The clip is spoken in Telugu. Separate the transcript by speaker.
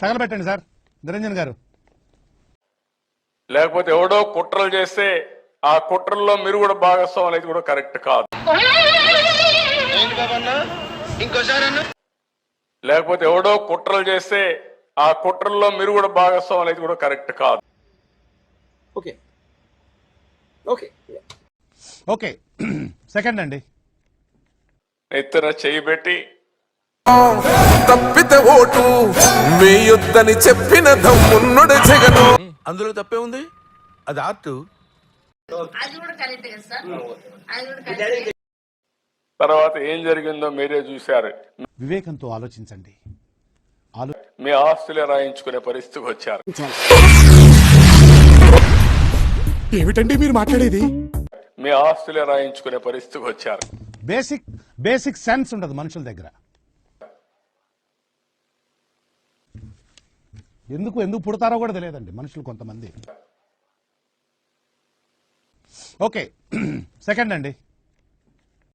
Speaker 1: తగలబెట్టండి సార్. నిరంజన్ గారు.
Speaker 2: లేకపోతే ఎవడో కుట్రలు చేస్తే ఆ కుట్రల్లో మీరు కూడా భాగస్వాములు అయితే కూడా కరెక్ట్ కాదు. లేకపోతే ఎవడో కుట్రలు చేస్తే ఆ కుట్రల్లో మీరు కూడా భాగస్వాములు అయితే కూడా కరెక్ట్ కాదు.
Speaker 3: ఓకే. ఓకే.
Speaker 1: ఓకే. సెకండ్ అండి.
Speaker 2: ఎత్తున చేయి పెట్టి
Speaker 4: తప్పితే ఓటు వేయొద్దని చెప్పిన దమ్మున్నడు జగను.
Speaker 5: అందులో తప్పే ఉంది? అది ఆర్ట్.
Speaker 2: తర్వాత ఏం జరిగిందో మీరే చూశారు.
Speaker 1: వివేకంతో ఆలోచించండి. ఆలో
Speaker 2: మీ ఆస్తులే రాయించుకునే పరిస్థితికి వచ్చారు.
Speaker 6: ఏమిటండి మీరు మాట్లాడేది?
Speaker 2: మీ ఆస్తులే రాయించుకునే పరిస్థితికి వచ్చారు.
Speaker 1: బేసిక్ బేసిక్ సెన్స్ ఉండదు మనుషుల దగ్గర. ఎందుకు ఎందుకు పుడతారో కూడా తెలియదండి మనుషులు కొంతమంది. ఓకే. సెకండ్ అండి.